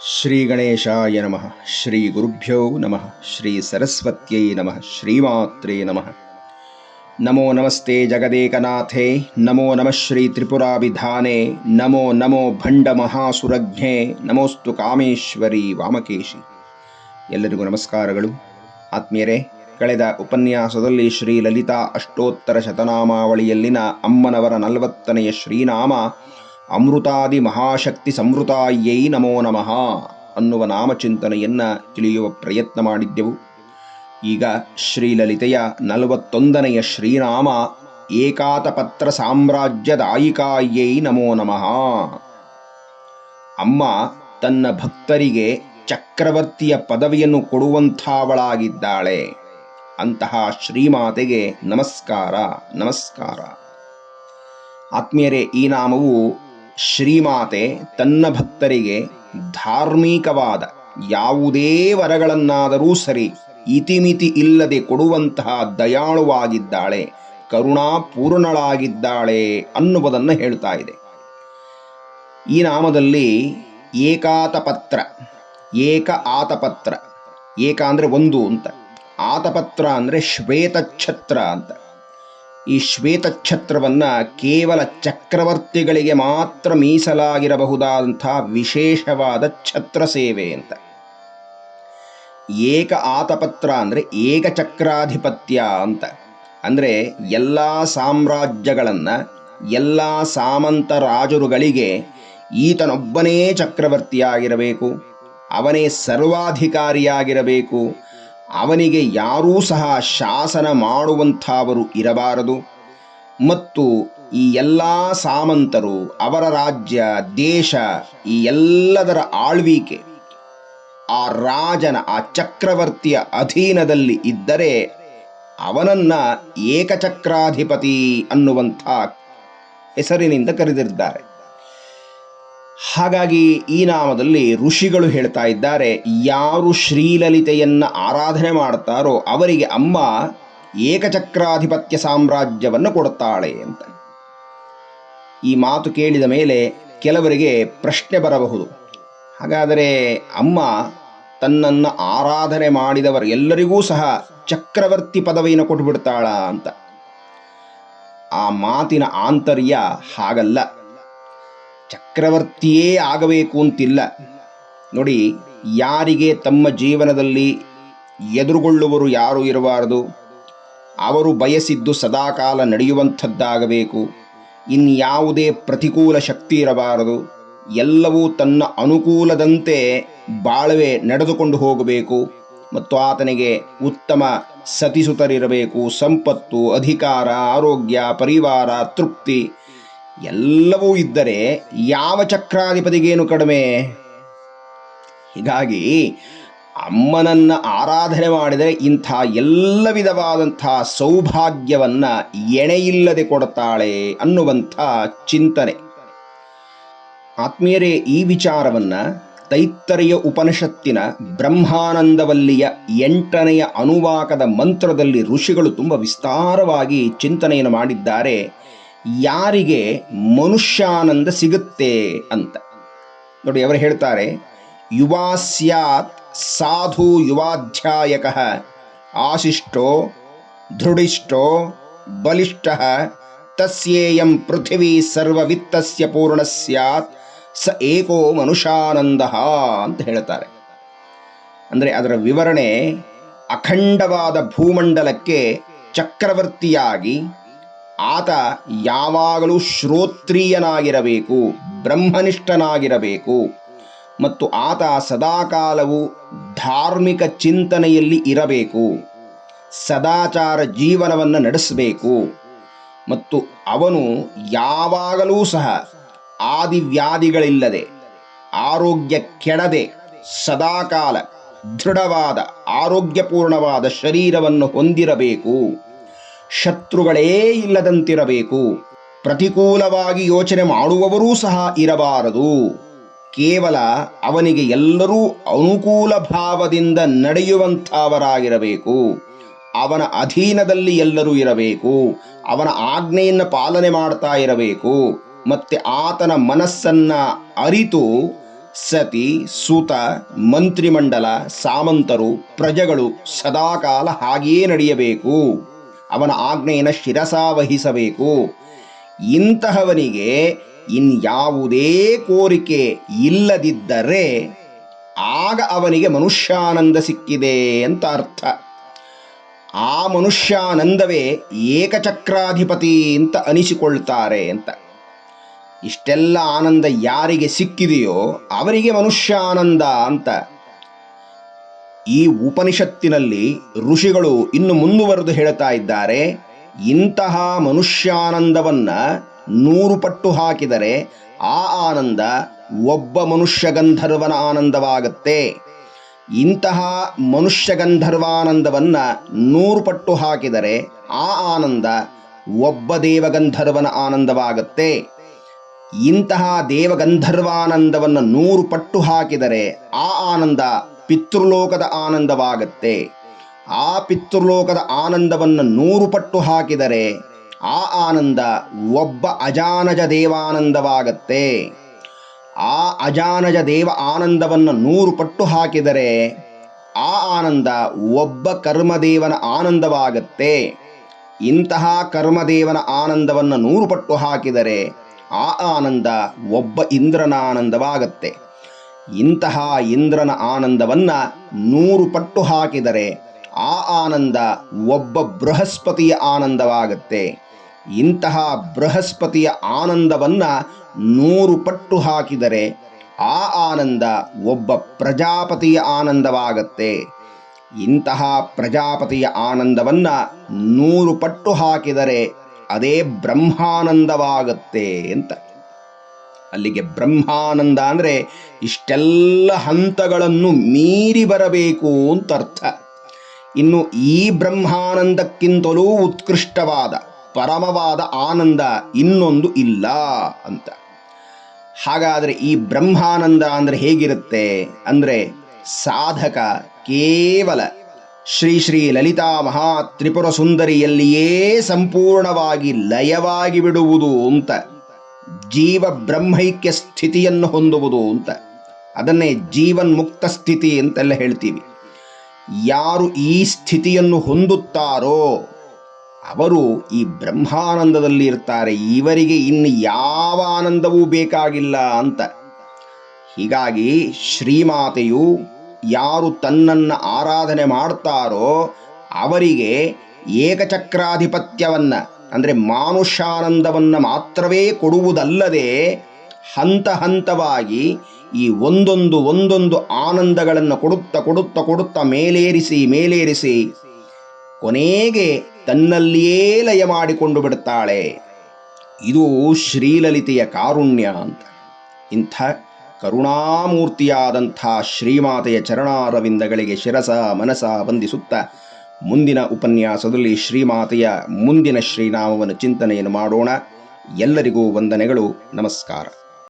ಶ್ರೀ ಗಣೇಶಾಯ ನಮಃ ಶ್ರೀ ಗುರುಭ್ಯೋ ನಮಃ ಶ್ರೀ ಸರಸ್ವತ್ಯೈ ನಮಃ ಶ್ರೀಮಾತ್ರೇ ನಮಃ ನಮೋ ನಮಸ್ತೆ ಜಗದೇಕನಾಥೇ ನಮೋ ನಮಃ ಶ್ರೀ ತ್ರಿಪುರಾಭಿಧಾನೆ ನಮೋ ನಮೋ ಭಂಡ ಮಹಾಸುರಜ್ಞೆ ನಮೋಸ್ತು ಕಾಮೇಶ್ವರಿ ವಾಮಕೇಶಿ ಎಲ್ಲರಿಗೂ ನಮಸ್ಕಾರಗಳು. ಆತ್ಮೀಯರೇ, ಕಳೆದ ಉಪನ್ಯಾಸದಲ್ಲಿ ಶ್ರೀ ಲಲಿತಾ ಅಷ್ಟೋತ್ತರ ಶತನಾಮಾವಳಿಯಲ್ಲಿನ ಅಮ್ಮನವರ ನಲವತ್ತನೆಯ ಶ್ರೀನಾಮ ಅಮೃತಾದಿ ಮಹಾಶಕ್ತಿ ಸಂವೃತಾಯೈ ನಮೋ ನಮಃ ಅನ್ನುವ ನಾಮಚಿಂತನೆಯನ್ನು ತಿಳಿಯುವ ಪ್ರಯತ್ನ ಮಾಡಿದ್ದೆವು. ಈಗ ಶ್ರೀಲಲಿತೆಯ ನಲವತ್ತೊಂದನೆಯ ಶ್ರೀನಾಮ ಏಕಾತಪತ್ರ ಸಾಮ್ರಾಜ್ಯದಾಯಿಕಾಯೈ ನಮೋ ನಮಃ. ಅಮ್ಮ ತನ್ನ ಭಕ್ತರಿಗೆ ಚಕ್ರವರ್ತಿಯ ಪದವಿಯನ್ನು ಕೊಡುವಂಥವಳಾಗಿದ್ದಾಳೆ. ಅಂತಹ ಶ್ರೀಮಾತೆಗೆ ನಮಸ್ಕಾರ ನಮಸ್ಕಾರ. ಆತ್ಮೀಯರೇ, ಈ ನಾಮವು ಶ್ರೀಮಾತೆ ತನ್ನ ಭಕ್ತರಿಗೆ ಧಾರ್ಮಿಕವಾದ ಯಾವುದೇ ವರಗಳನ್ನಾದರೂ ಸರಿ ಇತಿಮಿತಿ ಇಲ್ಲದೆ ಕೊಡುವಂತಹ ದಯಾಳುವಾಗಿದ್ದಾಳೆ, ಕರುಣಾಪೂರ್ಣಳಾಗಿದ್ದಾಳೆ ಅನ್ನುವುದನ್ನು ಹೇಳ್ತಾ ಇದೆ. ಈ ನಾಮದಲ್ಲಿ ಏಕಾತಪತ್ರ, ಏಕ ಆತಪತ್ರ, ಏಕ ಅಂದರೆ ಒಂದು ಅಂತ, ಆತಪತ್ರ ಅಂದರೆ ಶ್ವೇತಛತ್ರ ಅಂತ. ಈ ಶ್ವೇತಛತ್ರವನ್ನು ಕೇವಲ ಚಕ್ರವರ್ತಿಗಳಿಗೆ ಮಾತ್ರ ಮೀಸಲಾಗಿರಬಹುದಾದಂಥ ವಿಶೇಷವಾದ ಛತ್ರ ಸೇವೆ ಅಂತ. ಏಕ ಆತಪತ್ರ ಅಂದರೆ ಏಕಚಕ್ರಾಧಿಪತ್ಯ ಅಂತ. ಅಂದರೆ ಎಲ್ಲ ಸಾಮ್ರಾಜ್ಯಗಳನ್ನು, ಎಲ್ಲ ಸಾಮಂತ ರಾಜರುಗಳಿಗೆ ಈತನೊಬ್ಬನೇ ಚಕ್ರವರ್ತಿಯಾಗಿರಬೇಕು, ಅವನೇ ಸರ್ವಾಧಿಕಾರಿಯಾಗಿರಬೇಕು ಅವನಿಗೆ ಯಾರೂ ಸಹ ಶಾಸನ ಮಾಡುವಂಥವರು ಇರಬಾರದು. ಮತ್ತು ಈ ಎಲ್ಲ ಸಾಮಂತರು ಅವರ ರಾಜ್ಯ, ದೇಶ, ಈ ಎಲ್ಲದರ ಆಳ್ವಿಕೆ ಆ ರಾಜನ, ಆ ಚಕ್ರವರ್ತಿಯ ಅಧೀನದಲ್ಲಿ ಇದ್ದರೆ ಅವನನ್ನ ಏಕಚಕ್ರಾಧಿಪತಿ ಅನ್ನುವಂಥ ಹೆಸರಿನಿಂದ ಕರೆದಿದ್ದಾರೆ. ಹಾಗಾಗಿ ಈ ನಾಮದಲ್ಲಿ ಋಷಿಗಳು ಹೇಳ್ತಾ ಇದ್ದಾರೆ, ಯಾರು ಶ್ರೀಲಲಿತೆಯನ್ನು ಆರಾಧನೆ ಮಾಡ್ತಾರೋ ಅವರಿಗೆ ಅಮ್ಮ ಏಕಚಕ್ರಾಧಿಪತ್ಯ ಸಾಮ್ರಾಜ್ಯವನ್ನು ಕೊಡುತ್ತಾಳೆ ಅಂತ. ಈ ಮಾತು ಕೇಳಿದ ಮೇಲೆ ಕೆಲವರಿಗೆ ಪ್ರಶ್ನೆ ಬರಬಹುದು. ಹಾಗಾದರೆ ಅಮ್ಮ ತನ್ನನ್ನು ಆರಾಧನೆ ಮಾಡಿದವರು ಎಲ್ಲರಿಗೂ ಸಹ ಚಕ್ರವರ್ತಿ ಪದವಿಯನ್ನು ಕೊಟ್ಟುಬಿಡ್ತಾಳ ಅಂತ. ಆ ಮಾತಿನ ಆಂತರ್ಯ ಹಾಗಲ್ಲ. ಚಕ್ರವರ್ತಿಯೇ ಆಗಬೇಕು ಅಂತಿಲ್ಲ. ನೋಡಿ, ಯಾರಿಗೆ ತಮ್ಮ ಜೀವನದಲ್ಲಿ ಎದುರುಗೊಳ್ಳುವರು ಯಾರು ಇರಬಾರದು? ಅವರು ಬಯಸಿದ್ದು ಸದಾಕಾಲ ನಡೆಯುವಂಥದ್ದಾಗಬೇಕು. ಇನ್ಯಾವುದೇ ಪ್ರತಿಕೂಲ ಶಕ್ತಿ ಇರಬಾರದು. ಎಲ್ಲವೂ ತನ್ನ ಅನುಕೂಲದಂತೆ ಬಾಳವೆ ನಡೆದುಕೊಂಡು ಹೋಗಬೇಕು. ಮತ್ತು ಆತನಿಗೆ ಉತ್ತಮ ಸತಿಸುತರಿರಬೇಕು. ಸಂಪತ್ತು, ಅಧಿಕಾರ, ಆರೋಗ್ಯ, ಪರಿವಾರ, ತೃಪ್ತಿ ಎಲ್ಲವೂ ಇದ್ದರೆ ಯಾವ ಚಕ್ರಾಧಿಪತಿಗೇನು ಕಡಿಮೆ? ಹೀಗಾಗಿ ಅಮ್ಮನನ್ನ ಆರಾಧನೆ ಮಾಡಿದರೆ ಇಂಥ ಎಲ್ಲ ವಿಧವಾದಂಥ ಸೌಭಾಗ್ಯವನ್ನ ಎಣೆಯಿಲ್ಲದೆ ಕೊಡುತ್ತಾಳೆ ಅನ್ನುವಂಥ ಚಿಂತನೆ. ಆತ್ಮೀಯರೇ, ಈ ವಿಚಾರವನ್ನ ತೈತ್ತರೆಯ ಉಪನಿಷತ್ತಿನ ಬ್ರಹ್ಮಾನಂದವಲ್ಲಿಯ ಎಂಟನೆಯ ಅನುವಾಕದ ಮಂತ್ರದಲ್ಲಿ ಋಷಿಗಳು ತುಂಬ ವಿಸ್ತಾರವಾಗಿ ಚಿಂತನೆಯನ್ನು ಮಾಡಿದ್ದಾರೆ. ಯಾರಿಗೆ ಮನುಷ್ಯಾನಂದ ಸಿಗುತ್ತೆ ಅಂತ. ನೋಡಿ, ಅವರು ಹೇಳ್ತಾರೆ, ಯುವಾ ಸ್ಯಾತ್ ಸಾಧು ಯುವಾಧ್ಯಾಯಕ, ಆಶಿಷ್ಟೋ ದೃಢಿಷ್ಟೋ ಬಲಿಷ್ಠ, ತಸ್ಯೇಯಂ ಪೃಥಿವೀ ಸರ್ವವಿತ್ತಸ್ಯ ಪೂರ್ಣ ಸ್ಯಾತ್, ಸ ಏಕೋ ಮನುಷ್ಯಾನಂದ ಅಂತ ಹೇಳ್ತಾರೆ. ಅಂದರೆ ಅದರ ವಿವರಣೆ ಅಖಂಡವಾದ ಭೂಮಂಡಲಕ್ಕೆ ಚಕ್ರವರ್ತಿಯಾಗಿ ಆತ ಯಾವಾಗಲೂ ಶ್ರೋತ್ರಿಯನಾಗಿರಬೇಕು, ಬ್ರಹ್ಮನಿಷ್ಠನಾಗಿರಬೇಕು. ಮತ್ತು ಆತ ಸದಾಕಾಲವು ಧಾರ್ಮಿಕ ಚಿಂತನೆಯಲ್ಲಿ ಇರಬೇಕು, ಸದಾಚಾರ ಜೀವನವನ್ನು ನಡೆಸಬೇಕು. ಮತ್ತು ಅವನು ಯಾವಾಗಲೂ ಸಹ ಆದಿವ್ಯಾಧಿಗಳಿಲ್ಲದೆ, ಆರೋಗ್ಯ ಕೆಡದೆ, ಸದಾಕಾಲ ದೃಢವಾದ, ಆರೋಗ್ಯಪೂರ್ಣವಾದ ಶರೀರವನ್ನು ಹೊಂದಿರಬೇಕು. ಶತ್ರುಗಳೇ ಇಲ್ಲದಂತಿರಬೇಕು. ಪ್ರತಿಕೂಲವಾಗಿ ಯೋಚನೆ ಮಾಡುವವರೂ ಸಹ ಇರಬಾರದು. ಕೇವಲ ಅವನಿಗೆ ಎಲ್ಲರೂ ಅನುಕೂಲ ಭಾವದಿಂದ ನಡೆಯುವಂಥವರಾಗಿರಬೇಕು. ಅವನ ಅಧೀನದಲ್ಲಿ ಎಲ್ಲರೂ ಇರಬೇಕು. ಅವನ ಆಜ್ಞೆಯನ್ನು ಪಾಲನೆ ಮಾಡ್ತಾ ಇರಬೇಕು. ಮತ್ತೆ ಆತನ ಮನಸ್ಸನ್ನ ಅರಿತು ಸತಿ, ಸುತ, ಮಂತ್ರಿಮಂಡಲ, ಸಾಮಂತರು, ಪ್ರಜೆಗಳು ಸದಾಕಾಲ ಹಾಗೆಯೇ ನಡೆಯಬೇಕು. ಅವನ ಆಜ್ಞೆಯನ್ನು ಶಿರಸಾವಹಿಸಬೇಕು ಇಂತಹವನಿಗೆ ಇನ್ಯಾವುದೇ ಕೋರಿಕೆ ಇಲ್ಲದಿದ್ದರೆ ಆಗ ಅವನಿಗೆ ಮನುಷ್ಯಾನಂದ ಸಿಕ್ಕಿದೆ ಅಂತ ಅರ್ಥ. ಆ ಮನುಷ್ಯಾನಂದವೇ ಏಕಚಕ್ರಾಧಿಪತಿ ಅಂತ ಅನಿಸಿಕೊಳ್ತಾರೆ ಅಂತ. ಇಷ್ಟೆಲ್ಲ ಆನಂದ ಯಾರಿಗೆ ಸಿಕ್ಕಿದೆಯೋ ಅವರಿಗೆ ಮನುಷ್ಯಾನಂದ ಅಂತ. ಈ ಉಪನಿಷತ್ತಿನಲ್ಲಿ ಋಷಿಗಳು ಇನ್ನು ಮುಂದುವರೆದು ಹೇಳ್ತಾ ಇದ್ದಾರೆ, ಇಂತಹ ಮನುಷ್ಯಾನಂದವನ್ನ ನೂರು ಪಟ್ಟು ಹಾಕಿದರೆ ಆ ಆನಂದ ಒಬ್ಬ ಮನುಷ್ಯ ಗಂಧರ್ವನ ಆನಂದವಾಗತ್ತೆ. ಇಂತಹ ಮನುಷ್ಯ ಗಂಧರ್ವಾನಂದವನ್ನ ನೂರು ಪಟ್ಟು ಹಾಕಿದರೆ ಆ ಆನಂದ ಒಬ್ಬ ದೇವಗಂಧರ್ವನ ಆನಂದವಾಗತ್ತೆ. ಇಂತಹ ದೇವಗಂಧರ್ವಾನಂದವನ್ನು ನೂರು ಪಟ್ಟು ಹಾಕಿದರೆ ಆ ಆನಂದ ಪಿತೃಲೋಕದ ಆನಂದವಾಗತ್ತೆ. ಆ ಪಿತೃಲೋಕದ ಆನಂದವನ್ನು ನೂರು ಪಟ್ಟು ಹಾಕಿದರೆ ಆ ಆನಂದ ಒಬ್ಬ ಅಜಾನಜ ದೇವಾನಂದವಾಗತ್ತೆ. ಆ ಅಜಾನಜ ದೇವ ಆನಂದವನ್ನು ನೂರು ಪಟ್ಟು ಹಾಕಿದರೆ ಆ ಆನಂದ ಒಬ್ಬ ಕರ್ಮದೇವನ ಆನಂದವಾಗತ್ತೆ. ಇಂತಹ ಕರ್ಮದೇವನ ಆನಂದವನ್ನು ನೂರು ಪಟ್ಟು ಹಾಕಿದರೆ ಆ ಆನಂದ ಒಬ್ಬ ಇಂದ್ರನ ಆನಂದವಾಗತ್ತೆ. ಇಂತಹ ಇಂದ್ರನ ಆನಂದವನ್ನ ನೂರು ಪಟ್ಟು ಹಾಕಿದರೆ ಆ ಆನಂದ ಒಬ್ಬ ಬೃಹಸ್ಪತಿಯ ಆನಂದವಾಗುತ್ತೆ. ಇಂತಹ ಬೃಹಸ್ಪತಿಯ ಆನಂದವನ್ನ ನೂರು ಪಟ್ಟು ಹಾಕಿದರೆ ಆ ಆನಂದ ಒಬ್ಬ ಪ್ರಜಾಪತಿಯ ಆನಂದವಾಗತ್ತೆ. ಇಂತಹ ಪ್ರಜಾಪತಿಯ ಆನಂದವನ್ನ ನೂರು ಪಟ್ಟು ಹಾಕಿದರೆ ಅದೇ ಬ್ರಹ್ಮಾನಂದವಾಗತ್ತೆ ಅಂತ. ಅಲ್ಲಿಗೆ ಬ್ರಹ್ಮಾನಂದ ಅಂದರೆ ಇಷ್ಟೆಲ್ಲ ಹಂತಗಳನ್ನು ಮೀರಿ ಬರಬೇಕು ಅಂತ ಅರ್ಥ. ಇನ್ನು ಈ ಬ್ರಹ್ಮಾನಂದಕ್ಕಿಂತಲೂ ಉತ್ಕೃಷ್ಟವಾದ, ಪರಮವಾದ ಆನಂದ ಇನ್ನೊಂದು ಇಲ್ಲ ಅಂತ. ಹಾಗಾದರೆ ಈ ಬ್ರಹ್ಮಾನಂದ ಅಂದರೆ ಹೇಗಿರುತ್ತೆ ಅಂದರೆ ಸಾಧಕ ಕೇವಲ ಶ್ರೀ ಶ್ರೀ ಲಲಿತಾ ಮಹಾ ತ್ರಿಪುರ ಸುಂದರಿಯಲ್ಲಿಯೇ ಸಂಪೂರ್ಣವಾಗಿ ಲಯವಾಗಿ ಬಿಡುವುದು ಅಂತ. ಜೀವ ಬ್ರಹ್ಮೈಕ್ಯ ಸ್ಥಿತಿಯನ್ನು ಹೊಂದುವುದು ಅಂತ. ಅದನ್ನೇ ಜೀವನ್ ಮುಕ್ತ ಸ್ಥಿತಿ ಅಂತೆಲ್ಲ ಹೇಳ್ತೀವಿ. ಯಾರು ಈ ಸ್ಥಿತಿಯನ್ನು ಹೊಂದುತ್ತಾರೋ ಅವರು ಈ ಬ್ರಹ್ಮಾನಂದದಲ್ಲಿ ಇರ್ತಾರೆ. ಇವರಿಗೆ ಇನ್ನು ಯಾವ ಆನಂದವೂ ಬೇಕಾಗಿಲ್ಲ ಅಂತ. ಹೀಗಾಗಿ ಶ್ರೀಮಾತೆಯು ಯಾರು ತನ್ನನ್ನು ಆರಾಧನೆ ಮಾಡ್ತಾರೋ ಅವರಿಗೆ ಏಕಚಕ್ರಾಧಿಪತ್ಯವನ್ನ ಅಂದರೆ ಮಾನುಷಾನಂದವನ್ನು ಮಾತ್ರವೇ ಕೊಡುವುದಲ್ಲದೆ ಹಂತ ಹಂತವಾಗಿ ಈ ಒಂದೊಂದು ಒಂದೊಂದು ಆನಂದಗಳನ್ನು ಕೊಡುತ್ತಾ ಕೊಡುತ್ತಾ ಕೊಡುತ್ತಾ ಮೇಲೇರಿಸಿ ಮೇಲೇರಿಸಿ ಕೊನೆಗೆ ತನ್ನಲ್ಲಿಯೇ ಲಯ ಮಾಡಿಕೊಂಡು ಬಿಡುತ್ತಾಳೆ. ಇದು ಶ್ರೀಲಲಿತೆಯ ಕಾರುಣ್ಯ ಅಂತ. ಇಂಥ ಕರುಣಾಮೂರ್ತಿಯಾದಂಥ ಶ್ರೀಮಾತೆಯ ಚರಣಾರವಿಂದಗಳಿಗೆ ಶಿರಸ, ಮನಸ ವಂದಿಸುತ್ತ ಮುಂದಿನ ಉಪನ್ಯಾಸದಲ್ಲಿ ಶ್ರೀಮಾತೆಯ ಮುಂದಿನ ಶ್ರೀನಾಮವನ್ನು ಚಿಂತನೆಯನ್ನು ಮಾಡೋಣ. ಎಲ್ಲರಿಗೂ ವಂದನೆಗಳು. ನಮಸ್ಕಾರ.